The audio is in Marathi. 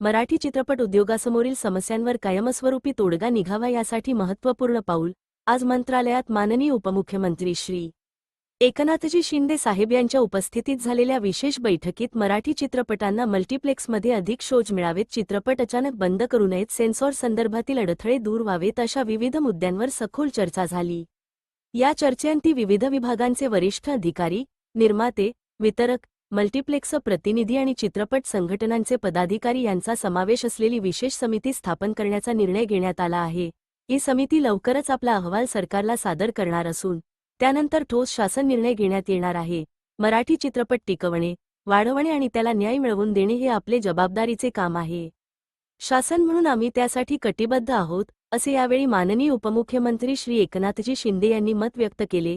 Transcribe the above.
मराठी चित्रपट उद्योगासमोरील समस्यांवर कायमस्वरूपी तोडगा निघावा यासाठी महत्त्वपूर्ण पाऊल आज मंत्रालयात माननीय उपमुख्यमंत्री श्री. एकनाथजी शिंदे साहेब यांच्या उपस्थितीत झालेल्या विशेष बैठकीत मराठी चित्रपटांना मल्टिप्लेक्समध्ये अधिक शोज मिळावेत चित्रपट अचानक बंद करू नयेत सेन्सॉर संदर्भातील अडथळे दूर व्हावेत अशा विविध मुद्द्यांवर सखोल चर्चा झाली. या चर्चेअंती विविध विभागांचे वरिष्ठ अधिकारी निर्माते वितरक मल्टिप्लेक्स प्रतिनिधी आणि चित्रपट संघटनांचे पदाधिकारी यांचा समावेश असलेली विशेष समिती स्थापन करण्याचा निर्णय घेण्यात आला आहे. ही समिती लवकरच आपला अहवाल सरकारला सादर करणार असून त्यानंतर ठोस शासन निर्णय घेण्यात येणार आहे. मराठी चित्रपट टिकवणे वाढवणे आणि त्याला न्याय मिळवून देणे हे आपले जबाबदारीचे काम आहे. शासन म्हणून आम्ही त्यासाठी कटिबद्ध आहोत असे यावेळी माननीय उपमुख्यमंत्री श्री एकनाथजी शिंदे यांनी मत व्यक्त केले.